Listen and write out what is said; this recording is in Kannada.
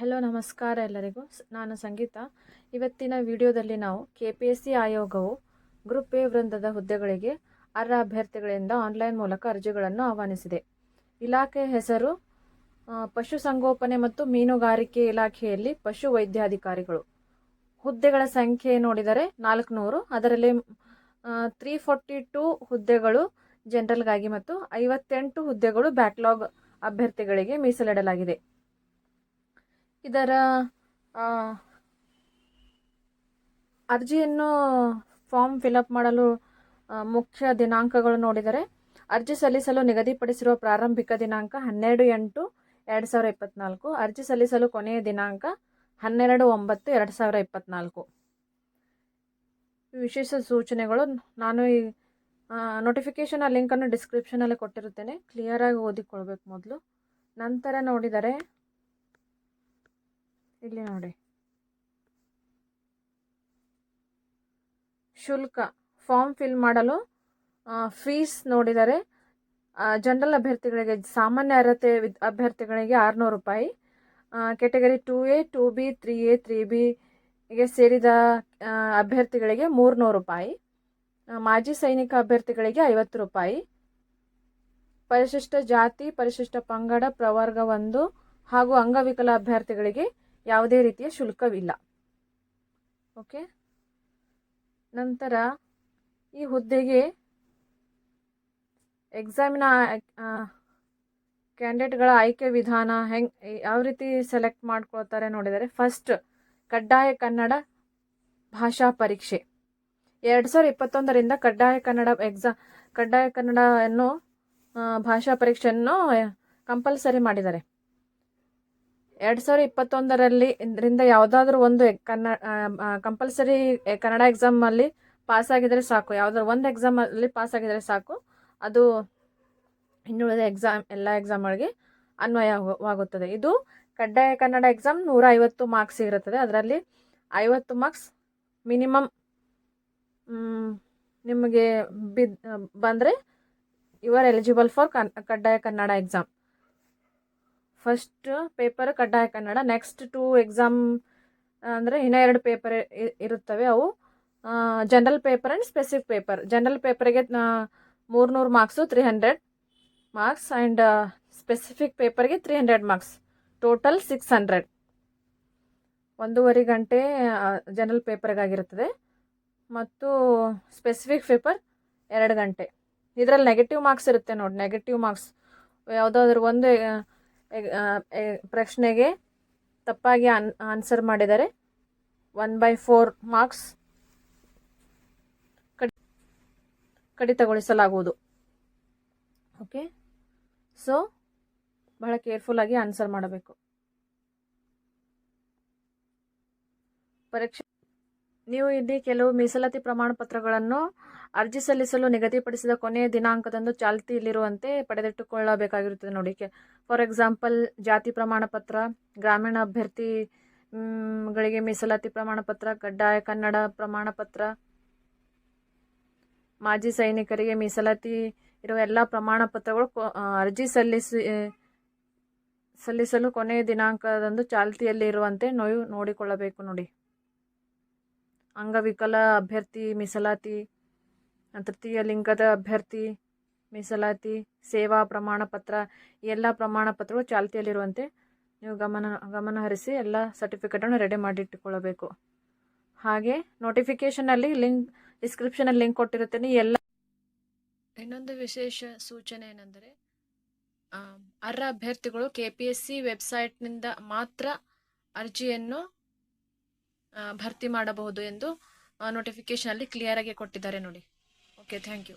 ಹೆಲೋ, ನಮಸ್ಕಾರ ಎಲ್ಲರಿಗೂ. ನಾನು ಸಂಗೀತ. ಇವತ್ತಿನ ವಿಡಿಯೋದಲ್ಲಿ ನಾವು ಕೆ ಪಿ ಎಸ್ ಸಿ ಆಯೋಗವು ಗ್ರೂಪ್ ಎ ವೃಂದದ ಹುದ್ದೆಗಳಿಗೆ ಅರ್ಹ ಅಭ್ಯರ್ಥಿಗಳಿಂದ ಆನ್ಲೈನ್ ಮೂಲಕ ಅರ್ಜಿಗಳನ್ನು ಆಹ್ವಾನಿಸಿದೆ. ಇಲಾಖೆ ಹೆಸರು ಪಶುಸಂಗೋಪನೆ ಮತ್ತು ಮೀನುಗಾರಿಕೆ ಇಲಾಖೆಯಲ್ಲಿ ಪಶು ವೈದ್ಯಾಧಿಕಾರಿಗಳು. ಹುದ್ದೆಗಳ ಸಂಖ್ಯೆ ನೋಡಿದರೆ ನಾಲ್ಕುನೂರು. ಅದರಲ್ಲಿ ತ್ರೀ ಫೋರ್ಟಿ ಟೂ ಹುದ್ದೆಗಳು ಜನರಲ್ಗಾಗಿ ಮತ್ತು ಐವತ್ತೆಂಟು ಹುದ್ದೆಗಳು ಬ್ಯಾಕ್ಲಾಗ್ ಅಭ್ಯರ್ಥಿಗಳಿಗೆ ಮೀಸಲಿಡಲಾಗಿದೆ. ಇದರ ಅರ್ಜಿಯನ್ನು ಫಾರ್ಮ್ ಫಿಲಪ್ ಮಾಡಲು ಮುಖ್ಯ ದಿನಾಂಕಗಳು ನೋಡಿದರೆ, ಅರ್ಜಿ ಸಲ್ಲಿಸಲು ನಿಗದಿಪಡಿಸಿರುವ ಪ್ರಾರಂಭಿಕ ದಿನಾಂಕ ಹನ್ನೆರಡು ಎಂಟು ಎರಡು ಸಾವಿರ ಇಪ್ಪತ್ತ್ನಾಲ್ಕು ಅರ್ಜಿ ಸಲ್ಲಿಸಲು ಕೊನೆಯ ದಿನಾಂಕ ಹನ್ನೆರಡು ಒಂಬತ್ತು ಎರಡು ಸಾವಿರ ಇಪ್ಪತ್ತ್ನಾಲ್ಕು ವಿಶೇಷ ಸೂಚನೆಗಳು ನಾನು ಈ ನೋಟಿಫಿಕೇಶನ್ ಲಿಂಕನ್ನು ಡಿಸ್ಕ್ರಿಪ್ಷನಲ್ಲಿ ಕೊಟ್ಟಿರುತ್ತೇನೆ. ಕ್ಲಿಯರಾಗಿ ಓದಿಕೊಳ್ಬೇಕು ಮೊದಲು. ನಂತರ ನೋಡಿದರೆ ಇಲ್ಲಿ ನೋಡಿ. ಶುಲ್ಕ ಫಾರ್ಮ್ ಫಿಲ್ ಮಾಡಲು ಫೀಸ್ ನೋಡಿದರೆ ಜನರಲ್ ಅಭ್ಯರ್ಥಿಗಳಿಗೆ, ಸಾಮಾನ್ಯ ಅರ್ಹತೆ ಅಭ್ಯರ್ಥಿಗಳಿಗೆ ಆರುನೂರು ರೂಪಾಯಿ. Category two A two B three A three ಬಿಗೆ ಸೇರಿದ ಅಭ್ಯರ್ಥಿಗಳಿಗೆ ಮೂರುನೂರು ರೂಪಾಯಿ. ಮಾಜಿ ಸೈನಿಕ ಅಭ್ಯರ್ಥಿಗಳಿಗೆ ಐವತ್ತು ರೂಪಾಯಿ. ಪರಿಶಿಷ್ಟ ಜಾತಿ, ಪರಿಶಿಷ್ಟ ಪಂಗಡ, ಪ್ರವರ್ಗ ಒಂದು ಹಾಗೂ ಅಂಗವಿಕಲ ಅಭ್ಯರ್ಥಿಗಳಿಗೆ ಯಾವುದೇ ರೀತಿಯ ಶುಲ್ಕವಿಲ್ಲ. ಓಕೆ? ನಂತರ ಈ ಹುದ್ದೆಗೆ ಎಕ್ಸಾಮಿನ ಕ್ಯಾಂಡಿಡೇಟ್ಗಳ ಆಯ್ಕೆ ವಿಧಾನ ಹೆಂಗೆ, ಯಾವ ರೀತಿ ಸೆಲೆಕ್ಟ್ ಮಾಡ್ಕೊಳ್ತಾರೆ ನೋಡಿದರೆ ಫಸ್ಟ್ ಕಡ್ಡಾಯ ಕನ್ನಡ ಭಾಷಾ ಪರೀಕ್ಷೆ. ಎರಡು ಸಾವಿರ ಇಪ್ಪತ್ತೊಂದರಿಂದ ಕಡ್ಡಾಯ ಕನ್ನಡ ಎಕ್ಸಾ ಕಡ್ಡಾಯ ಕನ್ನಡ ಅನ್ನೋ ಭಾಷಾ ಪರೀಕ್ಷೆಯನ್ನು, ಕಂಪಲ್ಸರಿ ಮಾಡಿದ್ದಾರೆ. ಎರಡು ಸಾವಿರ ಇಪ್ಪತ್ತೊಂದರಲ್ಲಿ ಇದರಿಂದ ಯಾವುದಾದ್ರೂ ಒಂದು ಕನ್ನಡ ಕಂಪಲ್ಸರಿ ಕನ್ನಡ ಎಕ್ಸಾಮಲ್ಲಿ ಆಗಿದರೆ ಸಾಕು. ಯಾವುದಾದ್ರು ಒಂದು ಎಕ್ಸಾಮಲ್ಲಿ ಆಗಿದರೆ ಸಾಕು. ಅದು ಇನ್ನುಳಿದ ಎಕ್ಸಾಮ್ ಎಲ್ಲ ಎಕ್ಸಾಮ್ಗಳಿಗೆ ಅನ್ವಯವಾಗುತ್ತದೆ ಇದು ಕಡ್ಡಾಯ ಕನ್ನಡ ಎಕ್ಸಾಮ್ ನೂರ ಐವತ್ತು ಮಾರ್ಕ್ಸ್ ಇರುತ್ತದೆ. ಅದರಲ್ಲಿ ಐವತ್ತು ಮಾರ್ಕ್ಸ್ ಮಿನಿಮಮ್ ನಿಮಗೆ ಬಿದ್, ಬಂದರೆ ಯು ಆರ್ ಎಲಿಜಿಬಲ್ ಫಾರ್ ಕನ್, ಕಡ್ಡಾಯ ಕನ್ನಡ ಎಕ್ಸಾಮ್ ಫಸ್ಟ್ ಪೇಪರ್ ಕಡ್ಡಾಯ ಕನ್ನಡ ನೆಕ್ಸ್ಟ್ ಟು ಎಕ್ಸಾಮ್ ಅಂದರೆ ಇನ್ನೂ ಎರಡು ಪೇಪರ್ ಇರುತ್ತವೆ ಅವು. General paper and specific paper general ಪೇಪರಿಗೆ ಮೂರ್ನೂರು marks three hundred marks and specific ಪೇಪರ್ಗೆ three hundred marks total six hundred ಒಂದೂವರೆ ಗಂಟೆ ಜನರಲ್ ಪೇಪರ್ಗಾಗಿರುತ್ತದೆ ಮತ್ತು ಸ್ಪೆಸಿಫಿಕ್ ಪೇಪರ್ ಎರಡು ಗಂಟೆ. ಇದರಲ್ಲಿ ನೆಗೆಟಿವ್ ಮಾರ್ಕ್ಸ್ ಇರುತ್ತೆ ನೋಡಿ. ನೆಗೆಟಿವ್ ಮಾರ್ಕ್ಸ್ ಯಾವುದಾದ್ರೂ ಒಂದು ಪ್ರಶ್ನೆಗೆ ತಪ್ಪಾಗಿ ಆನ್ ಆನ್ಸರ್ ಮಾಡಿದರೆ ಒನ್ ಬೈ ಫೋರ್ ಮಾರ್ಕ್ಸ್ ಕಡಿ, ಕಡಿತಗೊಳಿಸಲಾಗುವುದು. ಓಕೆ? ಸೊ, ಬಹಳ ಕೇರ್ಫುಲ್ಲಾಗಿ ಆನ್ಸರ್ ಮಾಡಬೇಕು. ಪರೀಕ್ಷೆ ನೀವು ಇಲ್ಲಿ ಕೆಲವು ಮೀಸಲಾತಿ ಪ್ರಮಾಣ ಪತ್ರಗಳನ್ನು ಅರ್ಜಿ ಸಲ್ಲಿಸಲು ನಿಗದಿಪಡಿಸಿದ ಕೊನೆಯ ದಿನಾಂಕದಂದು ಚಾಲ್ತಿಯಲ್ಲಿರುವಂತೆ ಪಡೆದಿಟ್ಟುಕೊಳ್ಳಬೇಕಾಗಿರುತ್ತದೆ ನೋಡಿ. ಫಾರ್ ಎಕ್ಸಾಂಪಲ್, ಜಾತಿ ಪ್ರಮಾಣ ಪತ್ರ ಗ್ರಾಮೀಣ ಅಭ್ಯರ್ಥಿ ಗಳಿಗೆ ಮೀಸಲಾತಿ ಪ್ರಮಾಣ ಪತ್ರ ಕಡ್ಡಾಯ ಕನ್ನಡ ಪ್ರಮಾಣ ಪತ್ರ ಮಾಜಿ ಸೈನಿಕರಿಗೆ ಮೀಸಲಾತಿ ಇರುವ ಎಲ್ಲ ಪ್ರಮಾಣ ಪತ್ರಗಳು ಅರ್ಜಿ ಸಲ್ಲಿಸಿ ಸಲ್ಲಿಸಲು ಕೊನೆಯ ದಿನಾಂಕದಂದು ಚಾಲ್ತಿಯಲ್ಲಿ ಇರುವಂತೆ ನೋಯು ನೋಡಿಕೊಳ್ಳಬೇಕು ನೋಡಿ. ಅಂಗವಿಕಲ ಅಭ್ಯರ್ಥಿ, ಮೀಸಲಾತಿ ತೃತೀಯ ಲಿಂಗದ ಅಭ್ಯರ್ಥಿ, ಮೀಸಲಾತಿ, ಸೇವಾ ಪ್ರಮಾಣ ಪತ್ರ ಎಲ್ಲ ಪ್ರಮಾಣ ಪತ್ರಗಳು ಚಾಲ್ತಿಯಲ್ಲಿರುವಂತೆ ನೀವು ಗಮನ ಗಮನ ಹರಿಸಿ ಎಲ್ಲ ಸರ್ಟಿಫಿಕೇಟನ್ನು ರೆಡಿ ಮಾಡಿಟ್ಟುಕೊಳ್ಳಬೇಕು. ಹಾಗೆ ನೋಟಿಫಿಕೇಷನಲ್ಲಿ ಲಿಂಕ್, ಡಿಸ್ಕ್ರಿಪ್ಷನಲ್ಲಿ ಲಿಂಕ್ ಕೊಟ್ಟಿರುತ್ತೇನೆ. ಎಲ್ಲ ಇನ್ನೊಂದು ವಿಶೇಷ ಸೂಚನೆ ಏನೆಂದರೆ ಅರ್ಹ ಅಭ್ಯರ್ಥಿಗಳು ಕೆ ಪಿ ಎಸ್ ಸಿ ವೆಬ್ಸೈಟ್ನಿಂದ ಮಾತ್ರ ಅರ್ಜಿಯನ್ನು ಭರ್ತಿ ಮಾಡಬಹುದು ಎಂದು ನೋಟಿಫಿಕೇಷನಲ್ಲಿ ಕ್ಲಿಯರಾಗಿ ಕೊಟ್ಟಿದ್ದಾರೆ ನೋಡಿ. Okay thank you